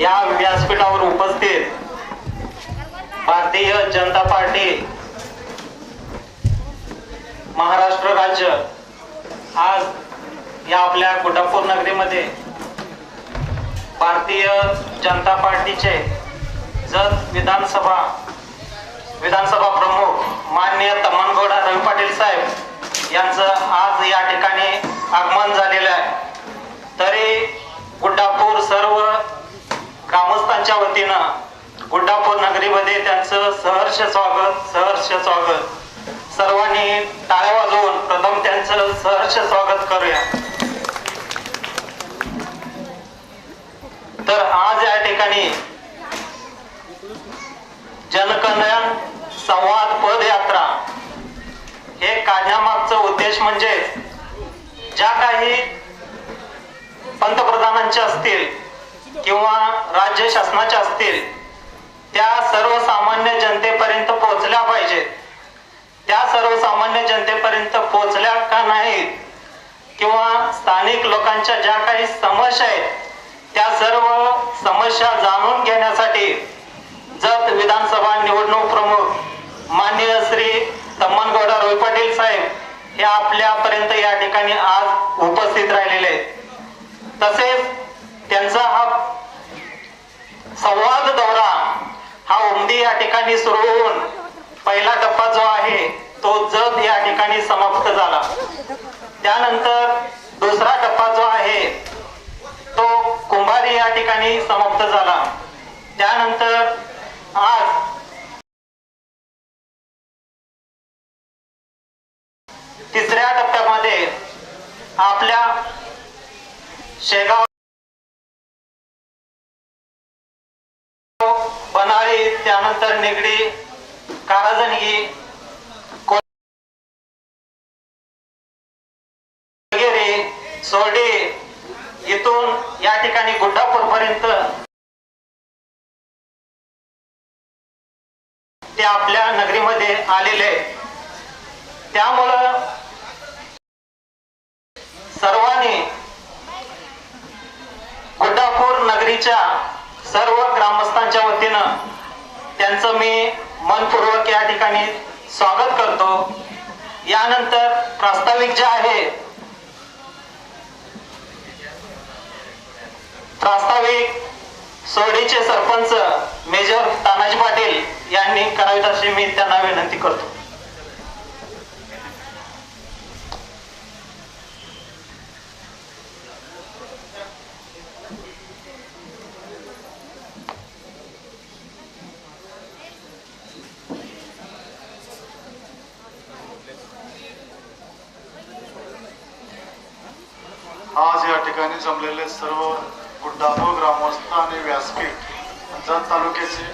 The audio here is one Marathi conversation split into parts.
या व्यासपीठावर उपस्थित भारतीय जनता पार्टी महाराष्ट्र राज्य आज या आपल्या कोल्हापूर नगरीमध्ये भारतीय जनता पार्टीचे जत विधानसभा विधानसभा प्रमुख माननीय तमनगोडा रवी पाटील साहेब यांचं आज या ठिकाणी आगमन झालेलं आहे. तरी गुड्डापूर सर्व ग्रामस्थांच्या वतीनं गुड्डापूर नगरीमध्ये त्यांचं सहर्ष स्वागत सहर्ष स्वागत. सर्वांनी टाळ्या वाजवून प्रथम त्यांचं सहर्ष स्वागत करूया. तर आज या ठिकाणी जनकल्याण संवाद पदयात्रा हे काढण्यामागचं उद्देश म्हणजे ज्या काही पंतप्रधानांच्या असतील किंवा राज्य शासनाच्या असतील त्या सर्वसामान्य जनतेपर्यंत पोहोचल्या पाहिजेत. त्या सर्वसामान्य जनतेपर्यंत पोहोचल्या का नाहीत? किंवा स्थानिक लोकांच्या ज्या काही समस्या आहेत त्या सर्व समस्या जाणून घेण्यासाठी जत विधानसभा निवडणूक प्रमुख माननीय श्री तम्मनगौडा रोय पाटील साहेब हे आपल्यापर्यंत या ठिकाणी आज उपस्थित राहिलेले आहेत. तसेच त्यांचा हा संवाद दौरा हा उमदी या ठिकाणी सुरू होऊन पहिला टप्पा जो आहे तो जप या ठिकाणी समाप्त झाला. त्यानंतर दुसरा टप्पा जो आहे तो कुंभारी या ठिकाणी समाप्त झाला. त्यानंतर आज तिसऱ्या टप्प्यामध्ये आपल्या शेगाव बनाळी त्यानंतर निगडी काराजणगी कोलगेरे सोर्डे इथून या ठिकाणी गुड्डापूर पर्यंत ते आपल्या नगरीमध्ये आलेले त्यामुळं सर्वांनी गुड्डापूर नगरीच्या सर्व ग्रामस्थांच्या वतीनं त्यांचं मी मनपूर्वक या ठिकाणी स्वागत करतो. यानंतर प्रास्ताविक जे आहे प्रास्ताविक सोडीचे सरपंच मेजर तानाजी पाटील यांनी करावीत अशी मी त्यांना विनंती करतो आज या ठिकाणी जमलेले सर्व गुड्डापूर ग्रामस्थ आणि व्यासपीठ जत तालुक्याचे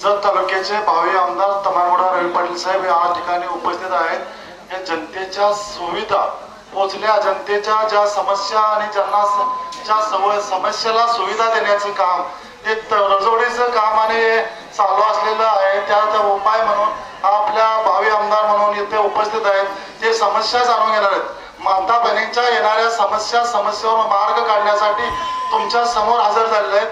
जत तालुक्याचे भावी आमदार तमानगुडा रवी पाटील साहेब या ठिकाणी उपस्थित आहेत. या जनतेच्या सुविधा पोचल्या जनतेच्या ज्या समस्या आणि ज्यांना ज्या सव- समस्याला सुविधा देण्याचं काम हे रजवडीचं काम आणि चालू असलेलं आहे. त्याचा उपाय म्हणून आपल्या भावी आमदार म्हणून इथे उपस्थित आहेत. ते समस्या जाणून घेणार आहेत. माता बहिणींच्या येणाऱ्या समस्या समस्येवर मार्ग काढण्यासाठी तुमच्यासमोर हजर झालेले आहेत.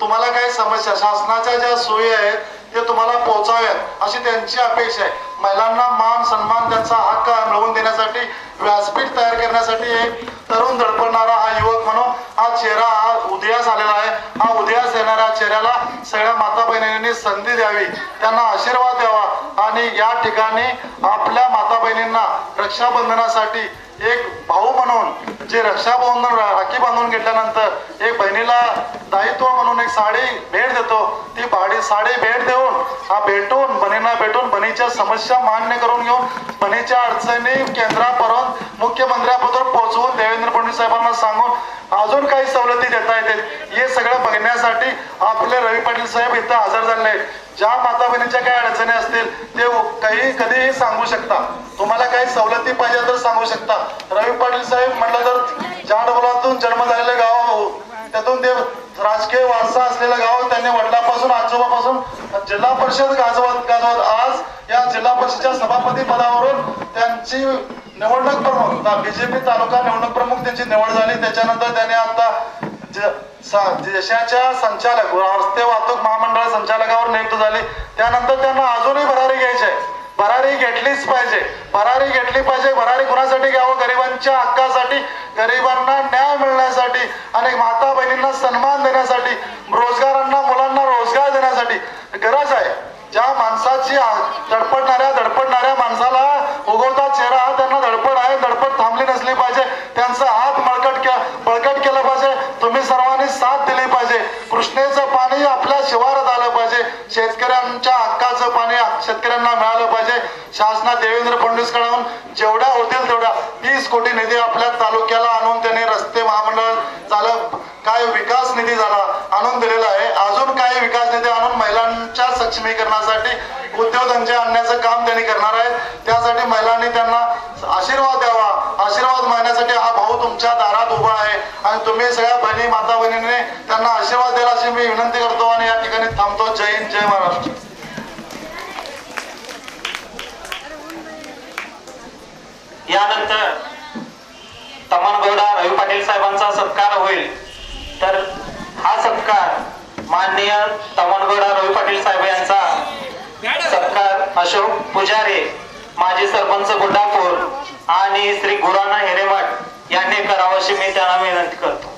तुम्हाला काही समस्या शासनाच्या ज्या सोयी आहेत ते तुम्हाला पोहोचाव्यात अशी त्यांची अपेक्षा आहे. महिलांना मान सन्मान त्यांचा हक्क मिळवून देण्यासाठी व्यासपीठ तयार करण्यासाठी एक तरुण धडपडणारा हा युवक म्हणून हा चेहरा हा उदयास आलेला आहे. हा उदयास येणाऱ्या चेहऱ्याला सगळ्या माता बहिणींनी संधी द्यावी. त्यांना आशीर्वाद द्यावा आणि या ठिकाणी आपल्या माता बहिणींना रक्षाबंधनासाठी एक भाऊ म्हणून जे रक्षाबंधन राखी बांधून घेतल्यानंतर एक बहिणीला दायित्व म्हणून एक साडी भेट देतो. ती भाडी साडी भेट देऊन हा भेटून बहिणींना भेटून बहिणीच्या समस्या मान्य करून घेऊन बहिणीच्या अडचणी केंद्रापर्यंत मुख्यमंत्र्यापर्यंत पोहोचवून देवेंद्र फडणवीस साहेबांना सांगून अजून काही सवलती देता येतील हे सगळं बघण्यासाठी आपले रवी पाटील साहेब इथं हजर झाले. आहेत ज्या माता बहिणीच्या काही अडचणी असतील ते काही कधीही सांगू शकता. तुम्हाला काही सवलती पाहिजे तर सांगू शकता. रवी पाटील साहेब म्हटलं तर जाडबोलातून जन्म झालेलं गाव त्यातून ते राजकीय वारसा असलेलं गाव त्यांनी वडिलापासून आजोबापासून जिल्हा परिषद गाजवत गाजवत. आज या जिल्हा परिषदच्या सभापती पदावरून त्यांची निवडणूक प्रमुख बीजेपी तालुका निवडणूक प्रमुख त्यांची निवड झाली. त्याच्यानंतर त्याने आता देशाच्या संचालक रस्ते वाहतूक महामंडळ संचालकावर नियुक्त झाली. त्यानंतर त्यांना अजूनही भरारी घ्यायची आहे. भरारी घेतलीच पाहिजे. भरारी घेतली पाहिजे. भरारी कुणासाठी? घ्यावं गरिबांच्या हक्कासाठी गरिबांना न्याय मिळण्यासाठी आणि माता बहिणींना सन्मान देण्यासाठी रोजगारांना मुलांना रोजगार देण्यासाठी. गरज आहे. ज्या माणसाची धडपडणाऱ्या धडपडणाऱ्या माणसाला उगवता चेहरा हा त्यांना धडपड आहे. धडपड थांबली नसली पाहिजे. त्यांचा शेतकऱ्यांना मिळालं पाहिजे. शासनात देवेंद्र फडणवीसकडून जेवढ्या होतील तेवढ्या तीस कोटी निधी आपल्या तालुक्याला आणून त्याने रस्ते महामंडळ चालक काय विकास निधी झाला आणून दिलेला आहे. अजून काही विकास निधी आणून महिलांच्या सक्षमीकरणासाठी उद्योगधंदे आणण्याचं काम त्यांनी करणार आहे त्यासाठी महिलांनी त्यांना आशीर्वाद द्यावा. आशीर्वाद मागण्यासाठी हा भाऊ तुमच्या दारात उभा आहे. आणि तुम्ही सगळ्या बहिणी माता बहिणीने त्यांना आशीर्वाद द्यायला अशी मी विनंती करतो आणि या ठिकाणी थांबतो. जय हिंद जय महाराष्ट्र. यानंतर तमनगौडा रवी पाटील साहेबांचा सत्कार होईल. तर हा सत्कार माननीय तमनगौडा रवी पाटील साहेब यांचा सत्कार अशोक पुजारी माजी सरपंच गुड्डापूर आणि श्री गुराना हिरेमठ यांनी करावं अशी मी त्यांना विनंती करतो.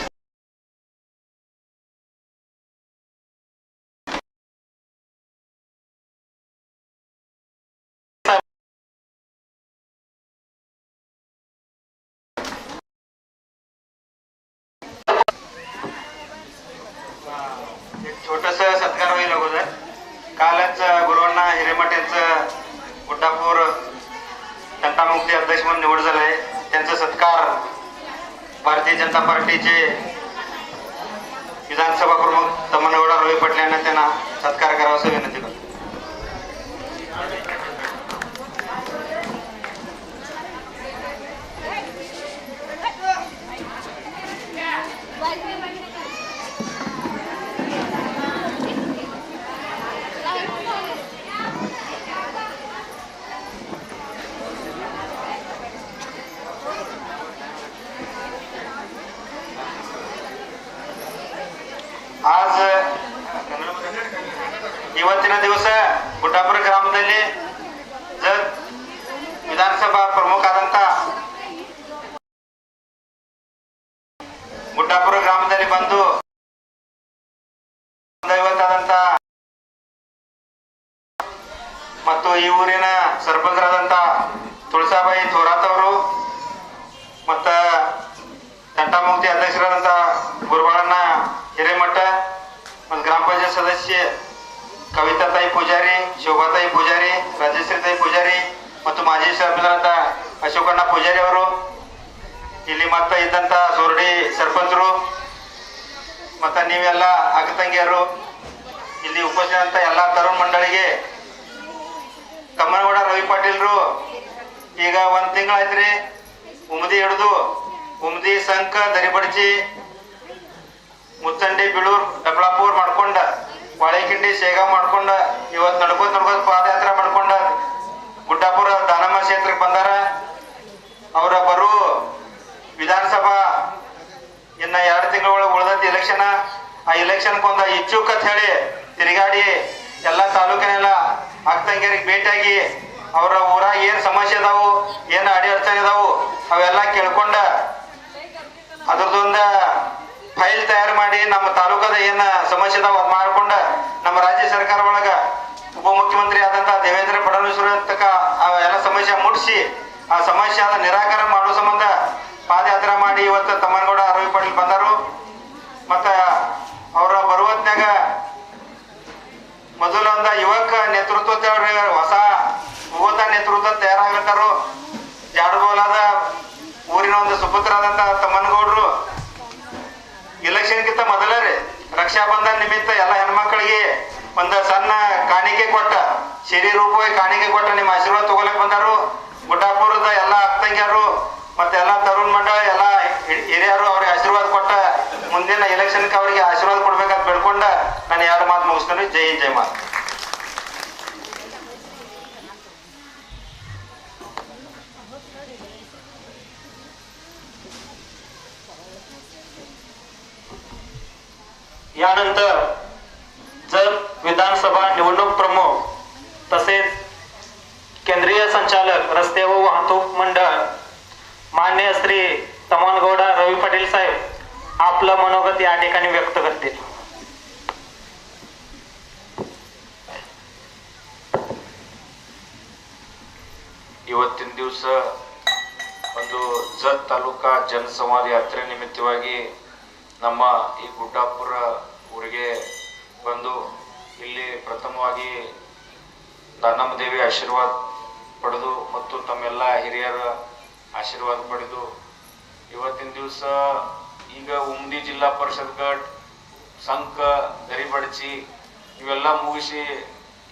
जनता पार्टीचे विधानसभा प्रमुख तमनगौडा रवी पटले यांना त्यांना सत्कार करावा असं विनंती. ಗುಡ್ಡಾಪುರ ಗ್ರಾಮದಲ್ಲಿ ಬಂದು ದೈವತ್ತಾದಂತ ಮತ್ತು ಈ ಊರಿನ ಸರ್ಪಂಚರಾದಂತ ತುಳಸಾಬಾಯಿ ಥೋರಾತ್ ಅವರು ಮತ್ತ ತಂಟಾಮುಕ್ತಿ ಅಧ್ಯಕ್ಷರಾದಂತ ಗುರುಬಾಳಣ್ಣ ಹಿರೇಮಠ ಮತ್ತು ಗ್ರಾಮ ಪಂಚಾಯತ್ ಸದಸ್ಯೆ ಕವಿತಾತಾಯಿ ಪೂಜಾರಿ ಶೋಭಾತಾಯಿ ಪೂಜಾರಿ ರಾಜೇಶ್ವರಿತಾಯಿ ಪೂಜಾರಿ ಮತ್ತು ಮಾಜಿ ಸರ್ಪಂಚರಾದ ಅಶೋಕಣ್ಣ ಪೂಜಾರಿ ಅವರು ಇಲ್ಲಿ ಮತ್ತ ಇದ್ದಂತ ಸುರಡಿ ಸರ್ಪಂಚರು, ಮತ್ತ ನೀವೆಲ್ಲ ಅಕ್ಕ ತಂಗಿಯರು ಇಲ್ಲಿ ಉಪಸ್ಥಿತ ಎಲ್ಲ ತರುಣ್ ಮಂಡಳಿಗೆ ಕಮ್ಮನಗೌಡ ರವಿ ಪಾಟೀಲ್ರು, ಈಗ ಒಂದ್ ತಿಂಗಳಾಯ್ತ್ರಿ ಉಮದಿ ಹಿಡಿದು, ಉಮದಿ ಸಂಕ ದರಿಬಡ್ಚಿ ಮುತ್ತಂಡಿ, ಬಿಳೂರ್ ಡಬ್ಲಾಪುರ್ ಮಾಡ್ಕೊಂಡ ಹೊಳೆಕಿಂಡಿ ಶೇಗಾ ಮಾಡ್ಕೊಂಡ ಇವತ್ತು ನಡ್ಕೋತ ನಡ್ಕೋತ ಪಾದಯಾತ್ರೆ ಮಾಡ್ಕೊಂಡ ಗುಡ್ಡಾಪುರ ದಾನಮ್ಮ ಕ್ಷೇತ್ರಕ್ಕೆ ಬಂದಾರ ಅವರ ಬರು ವಿಧಾನಸಭಾ ಇನ್ನ ಎರಡು ತಿಂಗಳ ಒಳಗೆ ಉಳ್ದೈತಿ ಎಲೆಕ್ಷನ್ ಆ ಎಲೆಕ್ಷನ್ ಬಂದ ಇಚ್ಚುಕ್ ಅಂತ ಹೇಳಿ ತಿರುಗಾಡಿ ಎಲ್ಲ ತಾಲೂಕಿನೆಲ್ಲ ಅಕ್ಕಂಗಿಯರಿಗೆ ಭೇಟಿಯಾಗಿ ಅವರ ಊರಾಗ ಏನ್ ಸಮಸ್ಯೆ ಅದಾವು, ಏನ್ ಅಡಿ ಅಡಚಣೆ ಅದಾವು, ಅವೆಲ್ಲ ಕೇಳ್ಕೊಂಡ ಅದ್ರದೊಂದ ಫೈಲ್ ತಯಾರು ಮಾಡಿ ನಮ್ಮ ತಾಲೂಕದ ಏನ ಸಮಸ್ಯೆ ಅದಾವ ಅದ್ ಮಾಡ್ಕೊಂಡ ನಮ್ಮ ರಾಜ್ಯ ಸರ್ಕಾರ ಒಳಗ ಉಪಮುಖ್ಯಮಂತ್ರಿ ಆದಂತ ದೇವೇಂದ್ರ ಫಡ್ನವೀಸ್ ತಕ್ಕ ಎಲ್ಲ ಸಮಸ್ಯೆ ಮುಟ್ಸಿ, ಆ ಸಮಸ್ಯೆ ಅದ ನಿರಾಕರಣೆ ಮಾಡೋ ಸಂಬಂಧ ಪಾದಯಾತ್ರೆ ಮಾಡಿ ಇವತ್ತು ತಮ್ಮನಗೌಡ ಆರೋಗ್ಯ ಪಾಟೀಲ್ ಬಂದರು ಮತ್ತ ಅವರ ಬರುವತ್ನ್ಯಾಗ ಮೊದಲ ಒಂದ ಯುವಕ ನೇತೃತ್ವ ಹೊಸ ಯುವತ ನೇತೃತ್ವ ತಯಾರಾಗತ್ತಾರು ಜಾಡಗೋಲಾದ ಊರಿನ ಒಂದು ಸುಪುತ್ರರಾದಂತ ತಮ್ಮನಗೌಡರು. ಇಲೆಕ್ಷನ್ಗಿಂತ ಮೊದಲೇ ರೀ ರಕ್ಷಾಬಂಧನ್ ನಿಮಿತ್ತ ಎಲ್ಲ ಹೆಣ್ಮಕ್ಳಿಗೆ ಒಂದು ಸಣ್ಣ ಕಾಣಿಕೆ ಕೊಟ್ಟ ಸಿರಿ ರೂಪವಾಗಿ ಕಾಣಿಕೆ ಕೊಟ್ಟ ನಿಮ್ಮ ಆಶೀರ್ವಾದ ತಗೊಳಕ್ ಬಂದಾರು. ಗುಡ್ಡಾಪುರದ ಎಲ್ಲ ಅಕ್ಕಂಗ್ಯಾರು ಮತ್ತೆ ಎಲ್ಲ ತರುಣ್ ಮಂಡಳ, ಎಲ್ಲ ಹಿರಿಯರು ಅವ್ರಿಗೆ ಆಶೀರ್ವಾದ ಕೊಟ್ಟ ಮುಂದಿನ ಎಲೆಕ್ಷನ್ಗೆ ಅವರಿಗೆ ಆಶೀರ್ವಾದ ಕೊಡ್ಬೇಕಂತ ಬೆಳ್ಕೊಂಡ ನಾನು ಎರಡು ಮಾತು ಮುಗಿಸ್ತೇನೆ. ಜೈ ಹಿಂದ್, ಜೈ ಮಾತು. यानंतर जर विधानसभा निवडणूक प्रमुख तसेच केंद्रीय संचालक रस्ते व वाहतूक मंडळ मान्य श्री तमनगौडा रवी पाटील साहेब आपलं मनोगत या ठिकाणी व्यक्त करतील ಇವತ್ತಿನ ದಿವಸ ಒಂದು ಜತ್ ತಾಲೂಕಾ ಜನಸಂವಾದ ಯಾತ್ರೆ ನಿಮಿತ್ತವಾಗಿ ನಮ್ಮ ಈ ಗುಡ್ಡಾಪುರ ಊರಿಗೆ ಬಂದು ಇಲ್ಲಿ ಪ್ರಥಮವಾಗಿ ದಾನಮ್ಮ ದೇವಿ ಆಶೀರ್ವಾದ ಪಡೆದು ಮತ್ತು ತಮ್ಮೆಲ್ಲ ಹಿರಿಯರ ಆಶೀರ್ವಾದ ಪಡೆದು ಇವತ್ತಿನ ದಿವಸ ಈಗ ಉಮ್ದಿ ಜಿಲ್ಲಾ ಪರಿಷತ್ ಘಟ್, ಸಂಕ, ಗರಿಬಡಚಿ ಇವೆಲ್ಲ ಮುಗಿಸಿ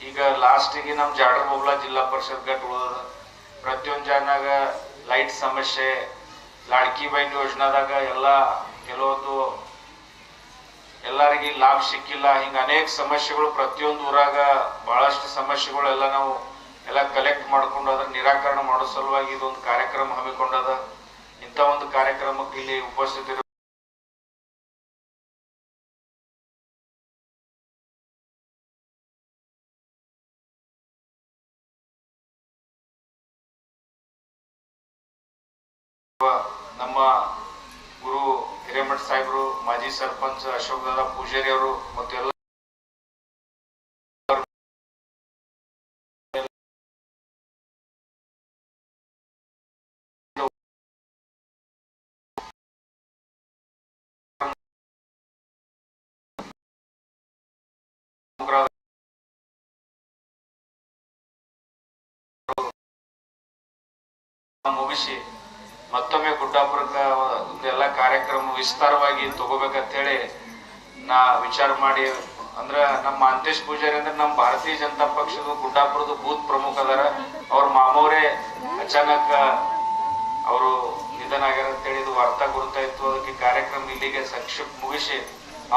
ಈಗ ಲಾಸ್ಟಿಗೆ ನಮ್ಮ ಜಾಡರ್ ಬೊಬ್ಲಾ ಜಿಲ್ಲಾ ಪರಿಷತ್ ಘಟ್ ಉಳಿದ ಪ್ರತಿಯೊಂದು ಜಾಗನಾಗ ಲೈಟ್ ಸಮಸ್ಯೆ, ಲಾಡ್ಕಿ ಬೈನ್ ಯೋಜನಾದಾಗ ಎಲ್ಲ ಲಾಭ ಸಿಕ್ಕಿಲ್ಲ. ಹಿಂಗ ಅನೇಕ ಸಮಸ್ಯೆಗಳು ಪ್ರತಿಯೊಂದು ಊರಾಗ ಬಹಳಷ್ಟು ಸಮಸ್ಯೆಗಳೆಲ್ಲ ನಾವು ಎಲ್ಲ ಕಲೆಕ್ಟ್ ಮಾಡ್ಕೊಂಡು ಅದ್ರ ನಿರಾಕರಣೆ ಮಾಡೋ ಸಲುವಾಗಿ ಇದೊಂದು ಕಾರ್ಯಕ್ರಮ ಹಮ್ಮಿಕೊಂಡದ. ಇಂಥ ಒಂದು ಕಾರ್ಯಕ್ರಮಕ್ಕೆ ಇಲ್ಲಿ ಉಪಸ್ಥಿತರು ನಮ್ಮ ಗುರು ಹಿರೇಮಠ ಸಾಹೇಬರು ಮಾಜಿ ಸರ್ಪಂಚ್ ಅಶೋಕ್ ದಾದಾ ಪೂಜಾರಿ ಅವರು ಮತ್ತು ಎಲ್ಲ ಮುಗಿಸಿ ಮತ್ತೊಮ್ಮೆ ಗುಡ್ಡಾಪುರಕ್ಕೆ ಎಲ್ಲ ಕಾರ್ಯಕ್ರಮ ವಿಸ್ತಾರವಾಗಿ ತಗೋಬೇಕಂತೇಳಿ ನಾ ವಿಚಾರ ಮಾಡಿ, ಅಂದ್ರ ನಮ್ಮ ಅಂತೇಶ್ ಪೂಜಾರಿ ಅಂದ್ರೆ ನಮ್ಮ ಭಾರತೀಯ ಜನತಾ ಪಕ್ಷದ ಗುಡ್ಡಾಪುರದ ಬೂತ್ ಪ್ರಮುಖ ಅದಾರ. ಅವ್ರ ಮಾಮೋರೇ ಅಚಾನಕ್ ಅವರು ನಿಧನಾಗ್ಯಾರ ಅಂತೇಳಿ ಇದು ವಾರ್ತಾ ಇತ್ತು ಅದಕ್ಕೆ ಕಾರ್ಯಕ್ರಮ ಇಲ್ಲಿಗೆ ಸಂಕ್ಷಿಪ್ತ ಮುಗಿಸಿ,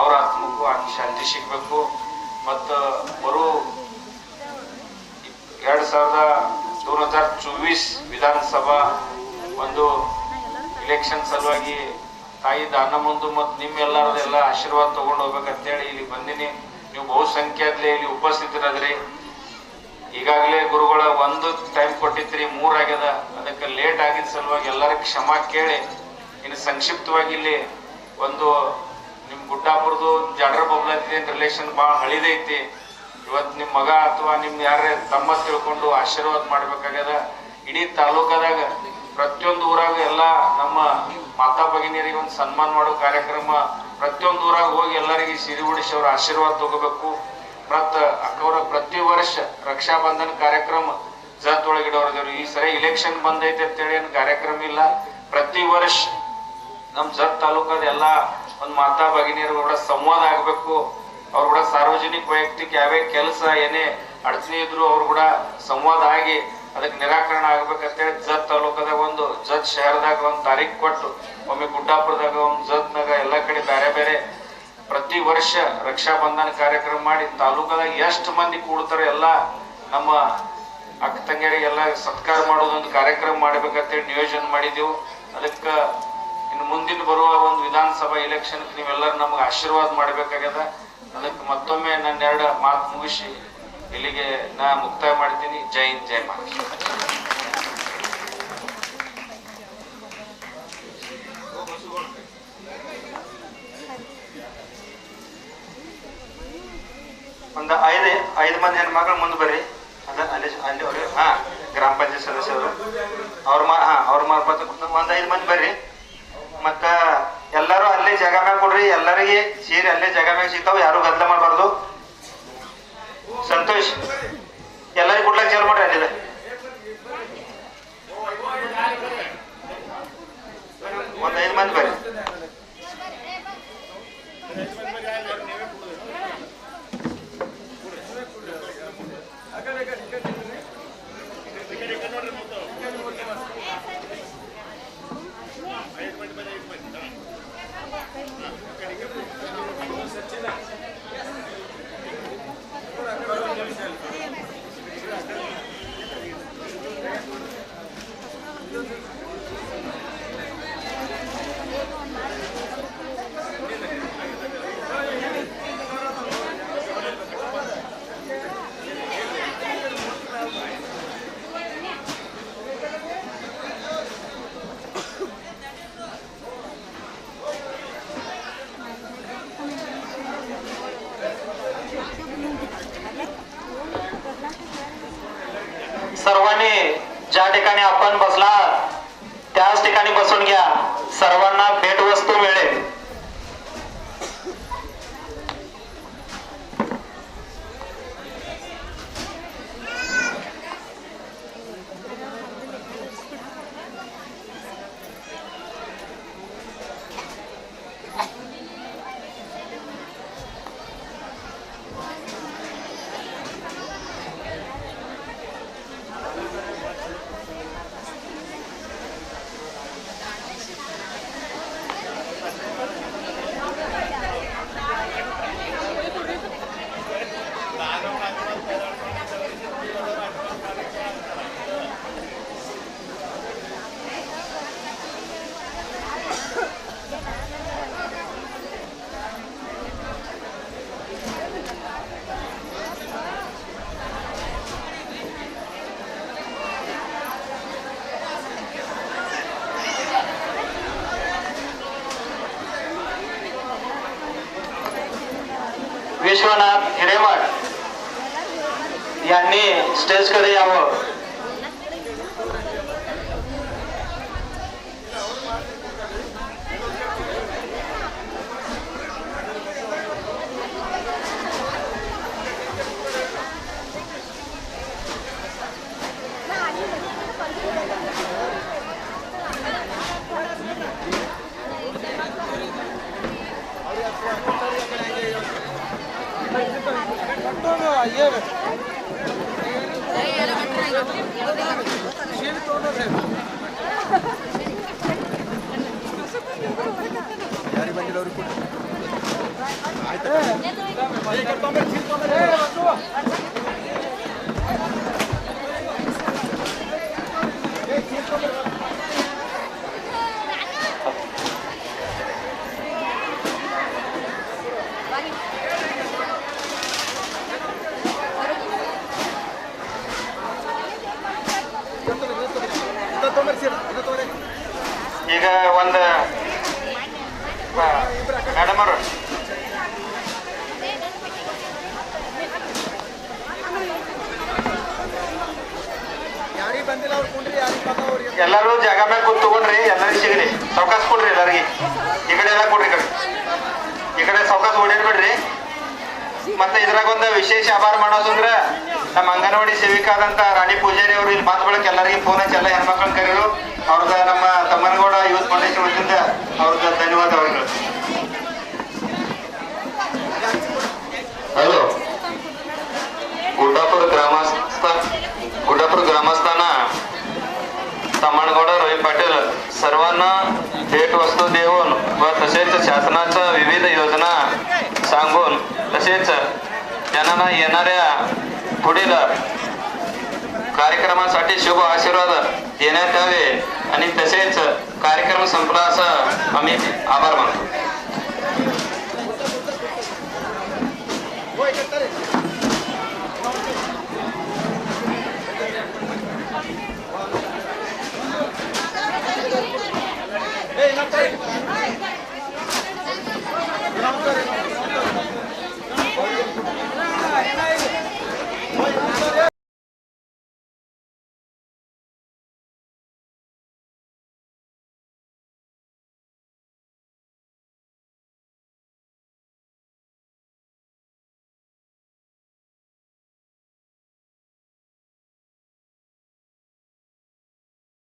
ಅವ್ರ ಆತ್ಮಕ್ಕೂ ಶಾಂತಿ ಸಿಗ್ಬೇಕು. ಮತ್ತು ಬರು ಎರಡು ಸಾವಿರದ ದೋನ್ ಹಜಾರ್ ಚೋವೀಸ್ ವಿಧಾನಸಭಾ ಒಂದು ಇಲೆಕ್ಷನ್ ಸಲುವಾಗಿ ತಾಯಿ ದಾನ ಮುಂದು ಮತ್ತು ನಿಮ್ಮೆಲ್ಲರದೆಲ್ಲ ಆಶೀರ್ವಾದ ತಗೊಂಡು ಹೋಗ್ಬೇಕಂತೇಳಿ ಇಲ್ಲಿ ಬಂದಿನಿ. ನೀವು ಬಹುಸಂಖ್ಯಾದ್ಲೆ ಇಲ್ಲಿ ಉಪಸ್ಥಿತರದ್ರಿ. ಈಗಾಗಲೇ ಗುರುಗಳ ಒಂದು ಟೈಮ್ ಕೊಟ್ಟಿದ್ರಿ ಮೂರ್ ಆಗ್ಯದ. ಅದಕ್ಕೆ ಲೇಟ್ ಆಗಿದ್ದ ಸಲುವಾಗಿ ಎಲ್ಲರ ಕ್ಷಮಾ ಕೇಳಿ, ಇನ್ನು ಸಂಕ್ಷಿಪ್ತವಾಗಿ ಇಲ್ಲಿ ಒಂದು ನಿಮ್ಮ ಗುಡ್ಡಾಪುರದು ಜಾಡ್ರ ಬೊಬ್ಲೈತಿ ರಿಲೇಷನ್ ಭಾಳ ಹಳಿದೈತಿ ಇವತ್ತು ನಿಮ್ಮ ಮಗ ಅಥವಾ ನಿಮ್ಮ ಯಾರೇ ತಮ್ಮ ತಿಳ್ಕೊಂಡು ಆಶೀರ್ವಾದ ಮಾಡ್ಬೇಕಾಗ್ಯದ. ಇಡೀ ತಾಲೂಕದಾಗ ನಮ್ಮ ಮಾತಾ ಭಗಿನಿಯರಿಗೆ ಒಂದು ಸನ್ಮಾನ ಮಾಡೋ ಕಾರ್ಯಕ್ರಮ ಪ್ರತಿಯೊಂದು ಊರಾಗ ಹೋಗಿ ಎಲ್ಲರಿಗೆ ಸಿರಿ ಉಡಿಸಿ ಅವ್ರ ಆಶೀರ್ವಾದ ತಗೋಬೇಕು. ಮತ್ತ ಅಕ್ಕವರ ಪ್ರತಿ ವರ್ಷ ರಕ್ಷಾ ಬಂಧನ ಕಾರ್ಯಕ್ರಮ ಜತ್ ಈ ಸರಿ ಇಲೆಕ್ಷನ್ ಬಂದೈತೆ ಅಂತೇಳಿ ಏನು ಕಾರ್ಯಕ್ರಮ ಇಲ್ಲ. ಪ್ರತಿ ವರ್ಷ ನಮ್ಮ ಜತ್ ತಾಲೂಕದ ಎಲ್ಲ ಒಂದ್ ಮಾತಾ ಭಗಿನಿಯರು ಕೂಡ ಸಂವಾದ ಆಗ್ಬೇಕು. ಅವ್ರು ಕೂಡ ಸಾರ್ವಜನಿಕ ವೈಯಕ್ತಿಕ ಯಾವ್ಯಾವ ಕೆಲಸ, ಏನೇ ಅಡಚಣೆ ಇದ್ರು ಅವ್ರು ಕೂಡ ಸಂವಾದ ಆಗಿ ಅದಕ್ಕೆ ನಿರಾಕರಣ ಆಗ್ಬೇಕಂತೇಳಿ ಜತ್ ತಾಲೂಕದಾಗ ಒಂದು, ಜತ್ ಶಹರದಾಗ ಒಂದು ತಾರೀಕು ಕೊಟ್ಟು, ಒಮ್ಮೆ ಗುಡ್ಡಾಪುರದಾಗ ಒಂದು, ಜತ್ನಾಗ ಎಲ್ಲ ಕಡೆ ಬೇರೆ ಬೇರೆ ಪ್ರತಿ ವರ್ಷ ರಕ್ಷಾ ಬಂಧನ ಕಾರ್ಯಕ್ರಮ ಮಾಡಿ ತಾಲೂಕದಾಗ ಎಷ್ಟು ಮಂದಿ ಕೂಡ್ತಾರೆ ಎಲ್ಲ ನಮ್ಮ ಅಕ್ಕ ತಂಗಿಯರಿಗೆಲ್ಲ ಸತ್ಕಾರ ಮಾಡೋದೊಂದು ಕಾರ್ಯಕ್ರಮ ಮಾಡ್ಬೇಕಂತೇಳಿ ನಿಯೋಜನೆ ಮಾಡಿದೆವು. ಅದಕ್ಕೆ ಇನ್ನು ಮುಂದಿನ ಬರುವ ಒಂದು ವಿಧಾನಸಭಾ ಎಲೆಕ್ಷನ್ಗೆ ನೀವೆಲ್ಲರೂ ನಮಗೆ ಆಶೀರ್ವಾದ ಮಾಡ್ಬೇಕಾಗ್ಯದ. ಅದಕ್ಕೆ ಮತ್ತೊಮ್ಮೆ ನನ್ನ ಎರಡು ಮಾತು ಮುಗಿಸಿ ಇಲ್ಲಿಗೆ ನಾ ಮುಕ್ತಾಯ ಮಾಡ್ತೀನಿ. ಜೈ ಹಿಂದ್, ಜೈ ಒಂದು ಐದು ಐದು ಮಂದಿ ಹೆಣ್ಮಕ್ಳು ಮುಂದೆ ಬರ್ರಿ. ಅದ ಅಲ್ಲಿ ಅಲ್ಲಿ ಅವ್ರು, ಹಾ, ಗ್ರಾಮ ಪಂಚಾಯತ್ ಸದಸ್ಯರು. ಅವ್ರ ಮಾ, ಹಾ, ಅವ್ರ ಮಾರ್ಫತ್ ಒಂದು ಐದು ಮಂದಿ ಬರ್ರಿ. ಮತ್ತ ಎಲ್ಲರೂ ಅಲ್ಲೇ ಜಾಗ ಮ್ಯಾಗ ಕೊಡ್ರಿ. ಎಲ್ಲರಿಗೆ ಸೀರೆ ಅಲ್ಲೇ ಜಾಗ ಮ್ಯಾಗ ಸಿಗ್ತಾವ. ಯಾರು ಗದ್ದಲ ಮಾಡಬಾರ್ದು. ಸಂತೋಷ್ ಎಲ್ಲರಿಗೂ ಕೊಡ್ಲಾಕ್ ಚಾಲು ಮಾಡ್ರಿ ಅಲ್ಲಿದೆ. ಒಂದ್ ಐದು ಮಂದಿ ಬರ್ರಿ. ठिकाणी आपण बसला आहात, त्याच ठिकाणी बसून घ्या सर्वांना भेटवस्तू मिळेल विश्वनाथ हिरेमठ यांनी स्टेजकडे यावं. ನಮ್ಮ ಅಂಗನವಾಡಿ ಸೇವಿಕಾದಂತ ರಾಣಿ ಪೂಜಾರಿ ಅವರು ಇಲ್ಲಿ ಬಂದ ಬಳಕ ಎಲ್ಲರಿಗೆ ಫೋನ್ ಹಚ್ಚಿ ಎಲ್ಲ ಹೆಣ್ಮಕ್ಳನ್ನ ಕರೆಯೋರು ಅವ್ರದ ನಮ್ಮ ತಮ್ಮನಗೌಡ ಯೂತ್ ಫೌಂಡೇಶನ್ ವತಿಯಿಂದ ಅವ್ರದ್ದು ಧನ್ಯವಾದ ಅವರುಗಳು हॅलो गुड्डापूर ग्रामस्थ गुड्डापूर ग्रामस्थांना तामणगौड रवी पाटील सर्वांना भेटवस्तू देऊन व तसेच शासनाच्या विविध योजना सांगून तसेच त्यांना येणाऱ्या पुढील कार्यक्रमासाठी शुभ आशीर्वाद देण्यात यावे. आणि तसेच कार्यक्रम संपला असं आम्ही आभार मानतो.